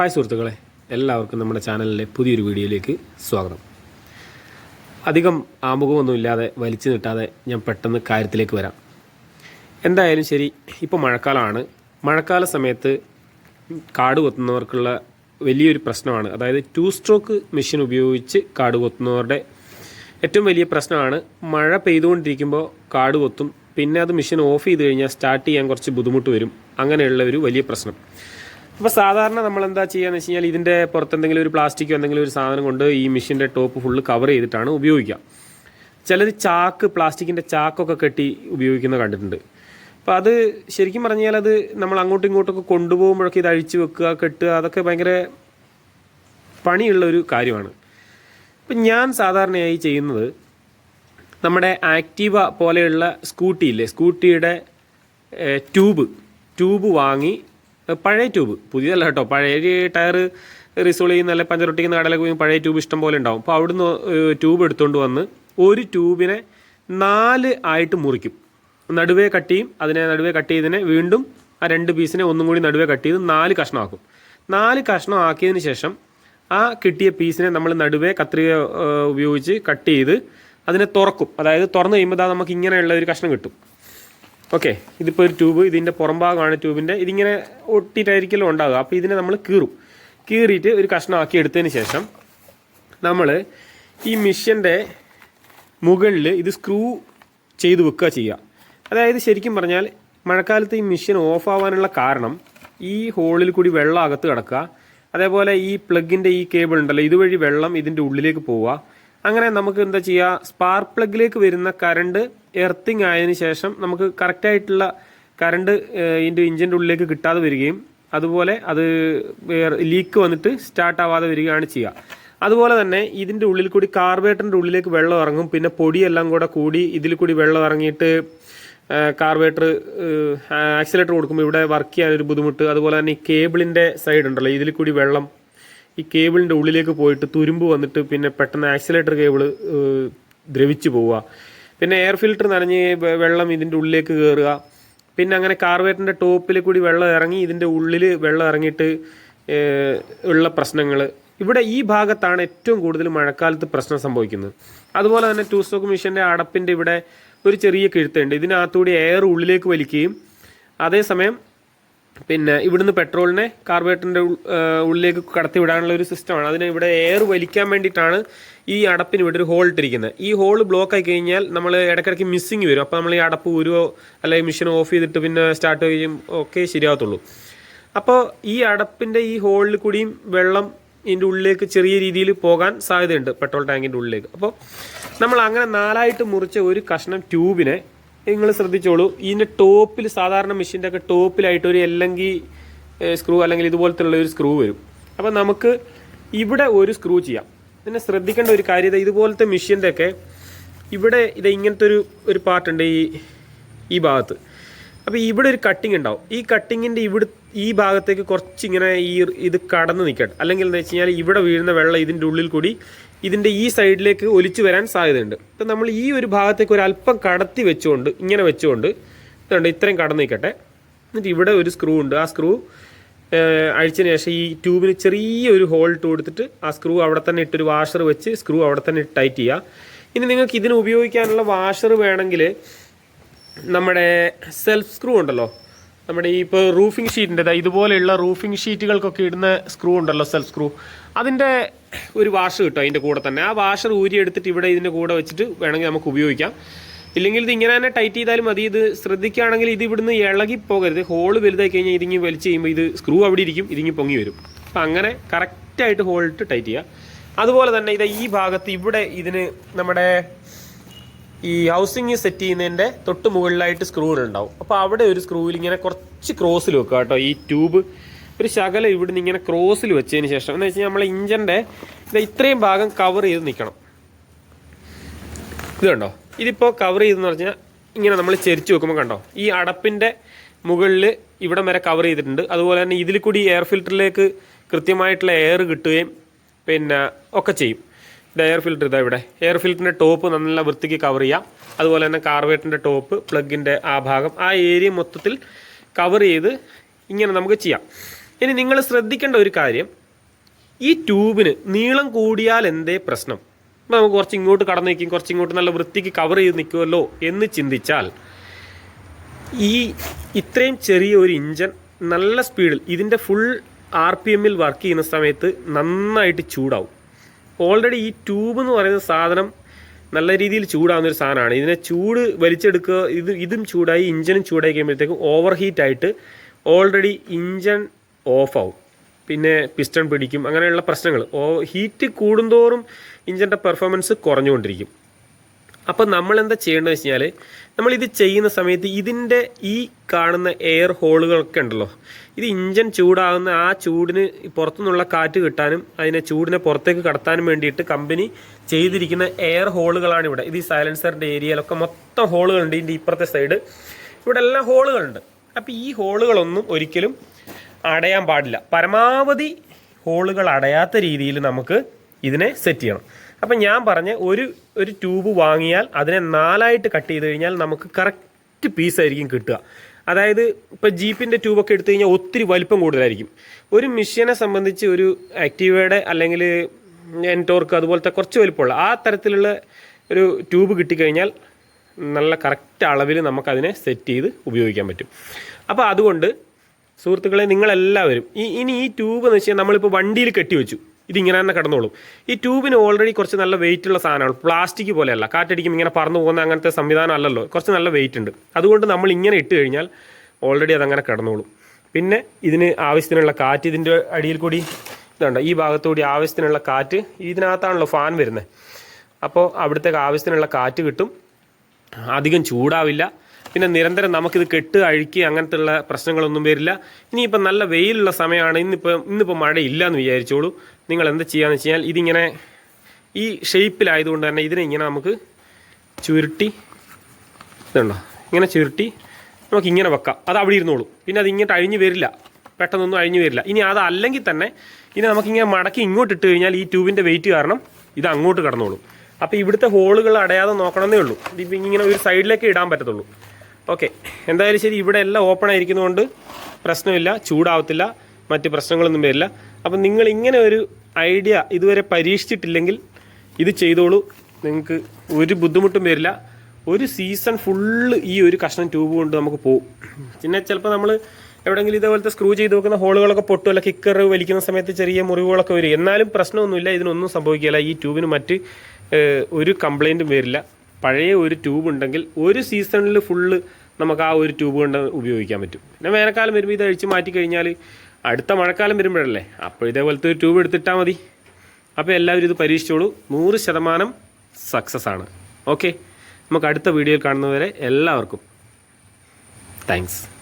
Hi സുഹൃത്തുക്കളെ എല്ലാവർക്കും നമ്മുടെ ചാനലിലെ പുതിയൊരു വീഡിയോയിലേക്ക് സ്വാഗതം. അധികം ആമുഖമൊന്നുമില്ലാതെ വലിച്ചു നീട്ടാതെ ഞാൻ പെട്ടെന്ന് കാര്യത്തിലേക്ക് വരാം. എന്തായാലും ശരി ഇപ്പോൾ മഴക്കാലമാണ്. മഴക്കാല സമയത്ത് കാട് കൊത്തുന്നവർക്കുള്ള വലിയൊരു പ്രശ്നമാണ്. അതായത് ടു സ്ട്രോക്ക് മെഷീൻ ഉപയോഗിച്ച് കാട് കൊത്തുന്നവരുടെ ഏറ്റവും വലിയ പ്രശ്നമാണ്. മഴ പെയ്തുകൊണ്ടിരിക്കുമ്പോൾ കാട് കൊത്തും പിന്നെ അത് മെഷീൻ ഓഫ് ചെയ്ത് കഴിഞ്ഞാൽ സ്റ്റാർട്ട് ചെയ്യാൻ കുറച്ച് ബുദ്ധിമുട്ട് വരും. അങ്ങനെയുള്ള ഒരു വലിയ പ്രശ്നം. അപ്പോൾ സാധാരണ നമ്മൾ എന്താ ചെയ്യുകയെന്ന് വെച്ച് കഴിഞ്ഞാൽ ഇതിന്റെ പുറത്ത് എന്തെങ്കിലും ഒരു പ്ലാസ്റ്റിക്കോ എന്തെങ്കിലും ഒരു സാധനം കൊണ്ട് ഈ മെഷീന്റെ ടോപ്പ് ഫുള്ള് കവർ ചെയ്തിട്ടാണ് ഉപയോഗിക്കുക. ചിലർ ചാക്ക് പ്ലാസ്റ്റിക്കിന്റെ ചാക്കൊക്കെ കെട്ടി ഉപയോഗിക്കുന്ന കണ്ടിട്ടുണ്ട്. അപ്പോൾ അത് ശരിക്കും പറഞ്ഞാൽ അത് നമ്മൾ അങ്ങോട്ടും ഇങ്ങോട്ടൊക്കെ കൊണ്ടുപോകുമ്പോഴൊക്കെ ഇത് അഴിച്ചു വെക്കുക കെട്ടുക അതൊക്കെ ഭയങ്കര പണിയുള്ള ഒരു കാര്യമാണ്. ഇപ്പം ഞാൻ സാധാരണയായി ചെയ്യുന്നത് നമ്മുടെ ആക്റ്റീവ പോലെയുള്ള സ്കൂട്ടിയില്ലേ സ്കൂട്ടിയുടെ ട്യൂബ് ട്യൂബ് വാങ്ങി പഴയ ട്യൂബ്. പുതിയതല്ല കേട്ടോ. പഴയ ടയർ റിസോൾ ചെയ്യുന്ന അല്ലെങ്കിൽ പഞ്ചറൊട്ടിക്കുന്ന കടലൊക്കെ പോയി പഴയ ട്യൂബ് ഇഷ്ടം പോലെ ഉണ്ടാവും. അപ്പോൾ അവിടുന്ന് ട്യൂബ് എടുത്തുകൊണ്ട് വന്ന് ഒരു ട്യൂബിനെ നാല് ആയിട്ട് മുറിക്കും. നടുവേ കട്ട് ചെയ്യും അതിനെ നടുവേ കട്ട് ചെയ്തതിനെ വീണ്ടും ആ രണ്ട് പീസിനെ ഒന്നും കൂടി നടുവേ കട്ട് ചെയ്ത് നാല് കഷ്ണമാക്കും. നാല് കഷ്ണം ആക്കിയതിന് ശേഷം ആ കിട്ടിയ പീസിനെ നമ്മൾ നടുവേ കത്രിക ഉപയോഗിച്ച് കട്ട് ചെയ്ത് അതിനെ തുറക്കും. അതായത് തുറന്നു കഴിയുമ്പോൾ നമുക്ക് ഇങ്ങനെയുള്ള ഒരു കഷ്ണം കിട്ടും. ഓക്കെ ഇതിപ്പോൾ ഒരു ട്യൂബ് ഇതിന്റെ പുറം ഭാഗമാണ് ട്യൂബിന്റെ ഇതിങ്ങനെ ഒട്ടിയിട്ടായിരിക്കലും ഉണ്ടാകുക അപ്പോൾ ഇതിനെ നമ്മൾ കീറും. കീറിയിട്ട് ഒരു കഷ്ണമാക്കി എടുത്തതിന് ശേഷം നമ്മൾ ഈ മിഷ്യന്റെ മുകളിൽ ഇത് സ്ക്രൂ ചെയ്ത് വെക്കുക ചെയ്യുക. അതായത് ശരിക്കും പറഞ്ഞാൽ മഴക്കാലത്ത് ഈ മിഷ്യൻ ഓഫ് ആവാനുള്ള കാരണം ഈ ഹോളിൽ കൂടി വെള്ളം അകത്ത് കിടക്കുക. അതേപോലെ ഈ പ്ലഗിന്റെ ഈ കേബിൾ ഉണ്ടല്ലോ ഇതുവഴി വെള്ളം ഇതിന്റെ ഉള്ളിലേക്ക് പോവുക. അങ്ങനെ നമുക്ക് എന്താ ചെയ്യുക? സ്പാർക്ക് പ്ലഗിലേക്ക് വരുന്ന കറണ്ട് എർത്തിങ് ആയതിനു ശേഷം നമുക്ക് കറക്റ്റായിട്ടുള്ള കറണ്ട് ഇതിന്റെ ഇഞ്ചിന്റെ ഉള്ളിലേക്ക് കിട്ടാതെ വരികയും അതുപോലെ അത് ലീക്ക് വന്നിട്ട് സ്റ്റാർട്ട് ആവാതെ വരികയാണ് ചെയ്യുക. അതുപോലെ തന്നെ ഇതിന്റെ ഉള്ളിൽ കൂടി കാർബേറ്ററിന്റെ ഉള്ളിലേക്ക് വെള്ളം ഇറങ്ങും പിന്നെ പൊടിയെല്ലാം കൂടെ കൂടി ഇതിൽ കൂടി വെള്ളം ഇറങ്ങിയിട്ട് കാർബേറ്റർ ആക്സിലേറ്റർ കൊടുക്കുമ്പോൾ ഇവിടെ വർക്ക് ചെയ്യാൻ ഒരു ബുദ്ധിമുട്ട്. അതുപോലെ തന്നെ ഈ കേബിളിന്റെ സൈഡ് ഉണ്ടല്ലോ ഇതിൽ കൂടി വെള്ളം ഈ കേബിളിന്റെ ഉള്ളിലേക്ക് പോയിട്ട് തുരുമ്പ് വന്നിട്ട് പിന്നെ പെട്ടെന്ന് ആക്സിലേറ്റർ കേബിൾ ദ്രവിച്ചു പോവുക. പിന്നെ എയർ ഫിൽറ്റർ നനഞ്ഞ് വെള്ളം ഇതിന്റെ ഉള്ളിലേക്ക് കയറുക പിന്നെ അങ്ങനെ കാർവേറ്റിന്റെ ടോപ്പിൽ കൂടി വെള്ളം ഇറങ്ങി ഇതിന്റെ ഉള്ളിൽ വെള്ളം ഇറങ്ങിയിട്ട് ഉള്ള പ്രശ്നങ്ങൾ ഇവിടെ ഈ ഭാഗത്താണ് ഏറ്റവും കൂടുതൽ മഴക്കാലത്ത് പ്രശ്നം സംഭവിക്കുന്നത്. അതുപോലെ തന്നെ ടൂ സ്റ്റോക്ക് മെഷീന്റെ അടപ്പിന്റെ ഇവിടെ ഒരു ചെറിയ കിഴുത്തുണ്ട്. ഇതിനകത്തുകൂടി എയർ ഉള്ളിലേക്ക് വലിക്കുകയും അതേസമയം പിന്നെ ഇവിടുന്ന് പെട്രോളിനെ കാർബേറ്ററിന്റെ ഉള്ളിലേക്ക് കടത്തി വിടാനുള്ള ഒരു സിസ്റ്റമാണ് അതിന് ഇവിടെ എയർ വലിക്കാൻ വേണ്ടിയിട്ടാണ് ഈ അടപ്പിന് ഇവിടെ ഒരു ഹോൾ ഇട്ടിരിക്കുന്നത്. ഈ ഹോൾ ബ്ലോക്ക് ആയി കഴിഞ്ഞാൽ നമ്മൾ ഇടയ്ക്കിടയ്ക്ക് മിസ്സിങ് വരും. അപ്പോൾ നമ്മൾ ഈ അടപ്പ് ഊരുവോ അല്ലെങ്കിൽ മിഷൻ ഓഫ് ചെയ്തിട്ട് പിന്നെ സ്റ്റാർട്ട് ചെയ്യും ഒക്കെ ശരിയാവത്തുള്ളൂ അപ്പോൾ ഈ അടപ്പിന്റെ ഈ ഹോളിൽ കൂടിയും വെള്ളം ഇതിന്റെ ഉള്ളിലേക്ക് ചെറിയ രീതിയിൽ പോകാൻ സാധ്യതയുണ്ട്. പെട്രോൾ ടാങ്കിന്റെ ഉള്ളിലേക്ക്. അപ്പോൾ നമ്മൾ അങ്ങനെ നാലായിട്ട് മുറിച്ച ഒരു കഷ്ണം ട്യൂബിനെ നിങ്ങൾ ശ്രദ്ധിച്ചോളൂ. ഇതിന്റെ ടോപ്പിൽ സാധാരണ മെഷീന്റെ ഒക്കെ ടോപ്പിലായിട്ട് ഒരു എല്ലെങ്കിൽ സ്ക്രൂ അല്ലെങ്കിൽ ഇതുപോലത്തെ ഉള്ള ഒരു സ്ക്രൂ വരും. അപ്പോൾ നമുക്ക് ഇവിടെ ഒരു സ്ക്രൂ ചെയ്യാം. പിന്നെ ശ്രദ്ധിക്കേണ്ട ഒരു കാര്യം ഇതുപോലത്തെ മെഷീന്റെ ഒക്കെ ഇവിടെ ഇത് ഇങ്ങനത്തെ ഒരു ഒരു പാർട്ടുണ്ട് ഈ ഈ ഭാഗത്ത്. അപ്പോൾ ഇവിടെ ഒരു കട്ടിങ് ഉണ്ടാവും. ഈ കട്ടിങ്ങിന്റെ ഇവിടെ ഈ ഭാഗത്തേക്ക് കുറച്ച് ഇങ്ങനെ ഈ ഇത് കടന്ന് നിൽക്കട്ടെ അല്ലെങ്കിൽ എന്താ വെച്ച് കഴിഞ്ഞാൽ ഇവിടെ വീഴുന്ന വെള്ളം ഇതിന്റെ ഉള്ളിൽ കൂടി ഇതിന്റെ ഈ സൈഡിലേക്ക് ഒലിച്ചു വരാൻ സാധ്യതയുണ്ട്. അപ്പം നമ്മൾ ഈ ഒരു ഭാഗത്തേക്ക് ഒരു അല്പം കടത്തി വെച്ചുകൊണ്ട് ഇങ്ങനെ വെച്ചുകൊണ്ട് ഇതുണ്ട് ഇത്രയും കടന്നു നിൽക്കട്ടെ എന്നിട്ട് ഇവിടെ ഒരു സ്ക്രൂ ഉണ്ട്. ആ സ്ക്രൂ അഴിച്ചതിന് ശേഷം ഈ ട്യൂബിന് ചെറിയൊരു ഹോൾ ഇട്ട് കൊടുത്തിട്ട് ആ സ്ക്രൂ അവിടെ തന്നെ ഇട്ടൊരു വാഷർ വെച്ച് സ്ക്രൂ അവിടെ തന്നെ ടൈറ്റ് ചെയ്യുക ഇനി നിങ്ങൾക്ക് ഇതിന് ഉപയോഗിക്കാനുള്ള വാഷർ വേണമെങ്കിൽ നമ്മുടെ സെൽഫ് സ്ക്രൂ ഉണ്ടല്ലോ. നമ്മുടെ ഈ ഇപ്പോൾ റൂഫിംഗ് ഷീറ്റിന്റെ ഇതുപോലെയുള്ള റൂഫിംഗ് ഷീറ്റുകൾക്കൊക്കെ ഇടുന്ന സ്ക്രൂ ഉണ്ടല്ലോ സെൽഫ് സ്ക്രൂ അതിന്റെ ഒരു വാഷർ കിട്ടും അതിന്റെ കൂടെ തന്നെ. ആ വാഷർ ഊരി എടുത്തിട്ട് ഇവിടെ ഇതിന്റെ കൂടെ വെച്ചിട്ട് വേണമെങ്കിൽ നമുക്ക് ഉപയോഗിക്കാം. ഇല്ലെങ്കിൽ ഇത് ഇങ്ങനെ തന്നെ ടൈറ്റ് ചെയ്താലും മതി. ഇത് ശ്രദ്ധിക്കുകയാണെങ്കിൽ ഇത് ഇവിടുന്ന് ഇളകി പോകരുത്. ഹോൾ വലുതായി കഴിഞ്ഞാൽ ഇതിങ്ങി വലിച്ച് ചെയ്യുമ്പോൾ ഇത് സ്ക്രൂ അവിടെ ഇരിക്കും ഇതിങ്ങി പൊങ്ങി വരും. അപ്പം അങ്ങനെ കറക്റ്റായിട്ട് ഹോൾ ഇട്ട് ടൈറ്റ് ചെയ്യുക. അതുപോലെ തന്നെ ഇത് ഈ ഭാഗത്ത് ഇവിടെ ഇതിന് നമ്മുടെ ഈ ഹൗസിങ് സെറ്റ് ചെയ്യുന്നതിന്റെ തൊട്ട് മുകളിലായിട്ട് സ്ക്രൂകൾ ഉണ്ടാവും. അപ്പോൾ അവിടെ ഒരു സ്ക്രൂവിൽ ഇങ്ങനെ കുറച്ച് ക്രോസിൽ വെക്കുക കേട്ടോ. ഈ ട്യൂബ് ഒരു ശകലം ഇവിടുന്ന് ഇങ്ങനെ ക്രോസിൽ വെച്ചതിന് ശേഷം. എന്ന് വെച്ചാൽ നമ്മളെ ഇഞ്ചിന്റെ ഇത്രയും ഭാഗം കവർ ചെയ്ത് നിൽക്കണം ഇത് കണ്ടോ? ഇതിപ്പോൾ കവർ ചെയ്തെന്ന് പറഞ്ഞാൽ ഇങ്ങനെ നമ്മൾ ചെരിച്ച് വെക്കുമ്പോൾ കണ്ടോ? ഈ അടപ്പിന്റെ മുകളിൽ ഇവിടം വരെ കവർ ചെയ്തിട്ടുണ്ട്. അതുപോലെ തന്നെ ഇതിൽ കൂടി എയർ ഫിൽറ്ററിലേക്ക് കൃത്യമായിട്ടുള്ള എയർ കിട്ടുകയും പിന്നെ ഒക്കെ ചെയ്യും. ഇത് എയർ ഫിൽറ്റർ ഇതാ ഇവിടെ. എയർ ഫിൽറ്ററിന്റെ ടോപ്പ് നല്ല വൃത്തിക്ക് കവർ ചെയ്യാം. അതുപോലെ തന്നെ കാർവേറ്റിന്റെ ടോപ്പ് പ്ലഗിന്റെ ആ ഭാഗം ആ ഏരിയ മൊത്തത്തിൽ കവർ ചെയ്ത് ഇങ്ങനെ നമുക്ക് ചെയ്യാം. ഇനി നിങ്ങൾ ശ്രദ്ധിക്കേണ്ട ഒരു കാര്യം ഈ ട്യൂബിന് നീളം കൂടിയാൽ എന്തേ പ്രശ്നം? ഇപ്പം നമുക്ക് കുറച്ച് ഇങ്ങോട്ട് കടന്നു നിൽക്കും കുറച്ച് ഇങ്ങോട്ട് നല്ല വൃത്തിക്ക് കവർ ചെയ്ത് നിൽക്കുമല്ലോ എന്ന് ചിന്തിച്ചാൽ ഈ ഇത്രയും ചെറിയ ഒരു ഇഞ്ചൻ നല്ല സ്പീഡിൽ ഇതിന്റെ ഫുൾ ആർ പി എമ്മിൽ വർക്ക് ചെയ്യുന്ന സമയത്ത് നന്നായിട്ട് ചൂടാവും. ഓൾറെഡി ഈ ട്യൂബ് എന്ന് പറയുന്ന സാധനം നല്ല രീതിയിൽ ചൂടാവുന്ന ഒരു സാധനമാണ്. ഇതിനെ ചൂട് വലിച്ചെടുക്കുക ഇത് ഇതും ചൂടായി ഇഞ്ചനും ചൂടായി കഴിയുമ്പോഴത്തേക്കും ഓവർ ഹീറ്റ് ആയിട്ട് ഓൾറെഡി ഇഞ്ചൻ ഓഫ് ആവും പിന്നെ പിസ്റ്റൺ പിടിക്കും. അങ്ങനെയുള്ള പ്രശ്നങ്ങൾ. ഓ ഹീറ്റ് കൂടുന്തോറും ഇഞ്ചിന്റെ പെർഫോമൻസ് കുറഞ്ഞുകൊണ്ടിരിക്കും. അപ്പോൾ നമ്മൾ എന്താ ചെയ്യേണ്ടത് വെച്ച് കഴിഞ്ഞാൽ നമ്മൾ ഇത് ചെയ്യുന്ന സമയത്ത് ഇതിന്റെ ഈ കാണുന്ന എയർ ഹോളുകളൊക്കെ ഉണ്ടല്ലോ. ഇത് ഇഞ്ചൻ ചൂടാകുന്ന ആ ചൂടിന് പുറത്തുനിന്നുള്ള കാറ്റ് കിട്ടാനും അതിനെ ചൂടിനെ പുറത്തേക്ക് കടത്താനും വേണ്ടിയിട്ട് കമ്പനി ചെയ്തിരിക്കുന്ന എയർ ഹോളുകളാണ് ഇവിടെ. ഇത് ഈ സൈലൻസറിന്റെ ഏരിയയിലൊക്കെ മൊത്തം ഹോളുകളുണ്ട് ഇതിന്റെ ഇപ്പുറത്തെ സൈഡ് ഇവിടെ എല്ലാം ഹോളുകളുണ്ട് അപ്പോൾ ഈ ഹോളുകളൊന്നും ഒരിക്കലും അടയാൻ പാടില്ല. പരമാവധി ഹോളുകൾ അടയാത്ത രീതിയിൽ നമുക്ക് ഇതിനെ സെറ്റ് ചെയ്യണം. അപ്പം ഞാൻ പറഞ്ഞ ഒരു ഒരു ട്യൂബ് വാങ്ങിയാൽ അതിനെ നാലായിട്ട് കട്ട് ചെയ്ത് കഴിഞ്ഞാൽ നമുക്ക് കറക്റ്റ് പീസായിരിക്കും കിട്ടുക. അതായത് ഇപ്പോൾ ജീപ്പിന്റെ ട്യൂബൊക്കെ എടുത്തു കഴിഞ്ഞാൽ ഒത്തിരി വലിപ്പം കൂടുതലായിരിക്കും. ഒരു മിഷനെ സംബന്ധിച്ച് ഒരു ആക്റ്റീവയുടെ അല്ലെങ്കിൽ എൻടോർക്ക് അതുപോലത്തെ കുറച്ച് വലിപ്പമുള്ള ആ തരത്തിലുള്ള ഒരു ട്യൂബ് കിട്ടിക്കഴിഞ്ഞാൽ നല്ല കറക്റ്റ് അളവിൽ നമുക്കതിനെ സെറ്റ് ചെയ്ത് ഉപയോഗിക്കാൻ പറ്റും. അപ്പോൾ അതുകൊണ്ട് സുഹൃത്തുക്കളെ നിങ്ങളെല്ലാവരും ഈ ഇനി ഈ ട്യൂബ് എന്ന് വെച്ചാൽ നമ്മളിപ്പോൾ വണ്ടിയിൽ കെട്ടിവെച്ചു ഇതിങ്ങനെ തന്നെ കിടന്നോളും. ഈ ട്യൂബിന് ഓൾറെഡി കുറച്ച് നല്ല വെയിറ്റ് ഉള്ള സാധനമാണ്. പ്ലാസ്റ്റിക് പോലെയല്ല. കാറ്റടിക്കും ഇങ്ങനെ പറന്നു പോകുന്ന അങ്ങനത്തെ സംവിധാനം അല്ലല്ലോ. കുറച്ച് നല്ല വെയിറ്റ് ഉണ്ട്. അതുകൊണ്ട് നമ്മൾ ഇങ്ങനെ ഇട്ട് കഴിഞ്ഞാൽ ഓൾറെഡി അതങ്ങനെ കിടന്നോളും. പിന്നെ ഇതിന് ആവശ്യത്തിനുള്ള കാറ്റ് ഇതിന്റെ അടിയിൽ കൂടി ഇതുണ്ട്? ഈ ഭാഗത്തുകൂടി ആവശ്യത്തിനുള്ള കാറ്റ് ഇതിനകത്താണല്ലോ ഫാൻ വരുന്നത് അപ്പോൾ അവിടുത്തെ ആവശ്യത്തിനുള്ള കാറ്റ് കിട്ടും. അധികം ചൂടാവില്ല. പിന്നെ നിരന്തരം നമുക്കിത് കെട്ട് അഴുക്കി അങ്ങനത്തെ ഉള്ള പ്രശ്നങ്ങളൊന്നും വരില്ല. ഇനിയിപ്പോൾ നല്ല വെയിലുള്ള സമയമാണ് ഇന്നിപ്പോൾ ഇന്നിപ്പോൾ മഴയില്ല എന്ന് വിചാരിച്ചോളൂ. നിങ്ങൾ എന്ത് ചെയ്യാന്ന് വെച്ച് കഴിഞ്ഞാൽ ഇതിങ്ങനെ ഈ ഷേപ്പിലായതുകൊണ്ട് തന്നെ ഇതിനെ ഇങ്ങനെ നമുക്ക് ചുരുട്ടി ഇതുണ്ടോ? ഇങ്ങനെ ചുരുട്ടി നമുക്ക് ഇങ്ങനെ വെക്കാം. അത് അവിടെ ഇരുന്നോളൂ. പിന്നെ അത് ഇങ്ങോട്ട് അഴിഞ്ഞു വരില്ല. പെട്ടെന്നൊന്നും അഴിഞ്ഞു വരില്ല. ഇനി അത് അല്ലെങ്കിൽ തന്നെ ഇനി നമുക്കിങ്ങനെ മടക്കി ഇങ്ങോട്ട് ഇട്ട് കഴിഞ്ഞാൽ ഈ ട്യൂബിന്റെ വെയിറ്റ് കാരണം ഇത് അങ്ങോട്ട് കടന്നോളും. അപ്പോൾ ഇവിടുത്തെ ഹോളുകൾ അടയാതെ നോക്കണമെന്നേ ഉള്ളൂ. ഇതിപ്പോൾ ഇങ്ങനെ ഒരു സൈഡിലേക്ക് ഇടാൻ പറ്റത്തുള്ളൂ. ഓക്കെ. എന്തായാലും ശരി ഇവിടെ എല്ലാം ഓപ്പൺ ആയിരിക്കുന്നതുകൊണ്ട് പ്രശ്നമില്ല ചൂടാവത്തില്ല മറ്റ് പ്രശ്നങ്ങളൊന്നും വരില്ല. അപ്പം നിങ്ങൾ ഇങ്ങനെ ഒരു ഐഡിയ ഇതുവരെ പരീക്ഷിച്ചിട്ടില്ലെങ്കിൽ ഇത് ചെയ്തോളൂ. നിങ്ങൾക്ക് ഒരു ബുദ്ധിമുട്ടും വരില്ല. ഒരു സീസൺ ഫുള്ള് ഈ ഒരു കഷ്ണം ട്യൂബ് കൊണ്ട് നമുക്ക് പോകും പിന്നെ ചിലപ്പോൾ നമ്മൾ എവിടെയെങ്കിലും ഇതേപോലത്തെ സ്ക്രൂ ചെയ്ത് വെക്കുന്ന ഹോളുകളൊക്കെ പൊട്ടും അല്ല കിക്കർ വലിക്കുന്ന സമയത്ത് ചെറിയ മുറിവുകളൊക്കെ വരും. എന്നാലും പ്രശ്നമൊന്നുമില്ല ഇതിനൊന്നും സംഭവിക്കില്ല ഈ ട്യൂബിന് മറ്റ് ഒരു കംപ്ലൈന്റും വരില്ല. പഴയ ഒരു ട്യൂബ് ഉണ്ടെങ്കിൽ ഒരു സീസണിൽ ഫുള്ള് നമുക്ക് ആ ഒരു ട്യൂബ് കൊണ്ട് ഉപയോഗിക്കാൻ പറ്റും. പിന്നെ വേനൽക്കാലം വരുമ്പോൾ ഇത് അഴിച്ച് മാറ്റി കഴിഞ്ഞാൽ അടുത്ത മഴക്കാലം വരുമ്പോഴല്ലേ? അപ്പോൾ ഇതേപോലത്തെ ഒരു ട്യൂബ് എടുത്തിട്ടാൽ മതി. അപ്പോൾ എല്ലാവരും ഇത് പരീക്ഷിച്ചോളൂ. നൂറ് ശതമാനം സക്സസ് ആണ്. ഓക്കെ നമുക്ക് അടുത്ത വീഡിയോയിൽ കാണുന്നവരെ എല്ലാവർക്കും താങ്ക്സ്